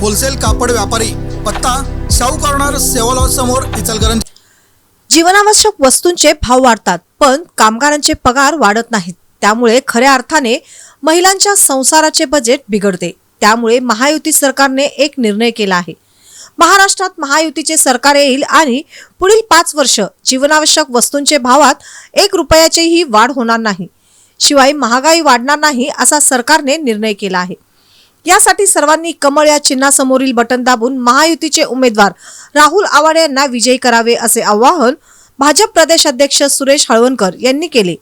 Wholesale कापड व्यापारी पत्ता शाहू कॉर्नर सेवा समोर इचलकरंजी. जीवनावश्यक वस्तूंचे भाव वाढतात पण कामगारांचे पगार वाढत नाहीत. त्यामुळे खऱ्या अर्थाने महिलांच्या संसाराचे बजेट बिघडते. त्यामुळे महायुती सरकारने एक निर्णय केला आहे. महाराष्ट्रात महायुतीचे सरकार येईल आणि पुढील पाच वर्ष जीवनावश्यक वस्तूंचे भावात एक रुपयाचीही वाढ होणार नाही. शिवाय महागाई वाढणार नाही असा सरकारने निर्णय केला आहे. यासाठी सर्वांनी कमळ या चिन्हासमोरील बटन दाबून महायुतीचे उमेदवार राहुल आवाडे यांना विजयी करावे असे आवाहन भाजप प्रदेश अध्यक्ष सुरेश हळवणकर यांनी केले.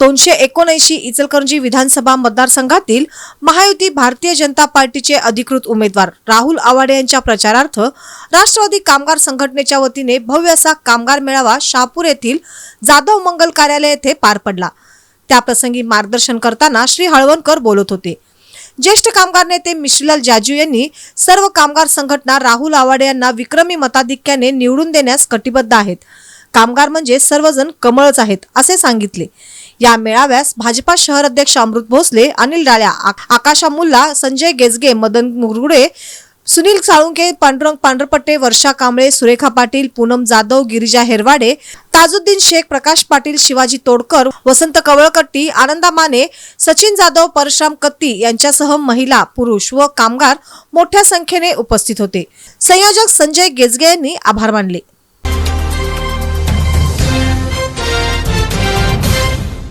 दोनशे एकोणऐंशी इचलकरंजी विधानसभा मतदारसंघातील महायुती भारतीय जनता पार्टीचे अधिकृत उमेदवार राहुल आवाडे यांच्या प्रचारार्थ राष्ट्रवादी कामगार संघटनेच्या वतीने भव्य असा कामगार मेळावा शहापूर येथील जाधव मंगल कार्यालय येथे पार पडला. त्याप्रसंगी मार्गदर्शन करताना श्री हळवणकर बोलत होते. ज्येष्ठ कामगार नेते मिश्रीलाल जाजू यांनी सर्व कामगार संघटना राहुल आवाडे यांना विक्रमी मताधिक्याने निवडून देण्यास कटिबद्ध आहेत. कामगार म्हणजे सर्वजण कमळच आहेत असे सांगितले. या मेळाव्यास भाजपा शहर अध्यक्ष अमृत भोसले अनिल डाळ्या आकाशा मुल्ला संजय गेजगे मदन मुरगुडे सुनील साळुंके पांडुरंग पांढरपट्टे वर्षा कांबळे सुरेखा पाटील पूनम जाधव गिरिजा हेरवाडे ताजुद्दीन शेख प्रकाश पाटील शिवाजी तोडकर वसंत कवळकट्टी आनंदा माने सचिन जाधव परशुराम कत्ती यांच्यासह महिला पुरुष व कामगार मोठ्या संख्येने उपस्थित होते. संयोजक संजय गेजगे यांनी आभार मानले.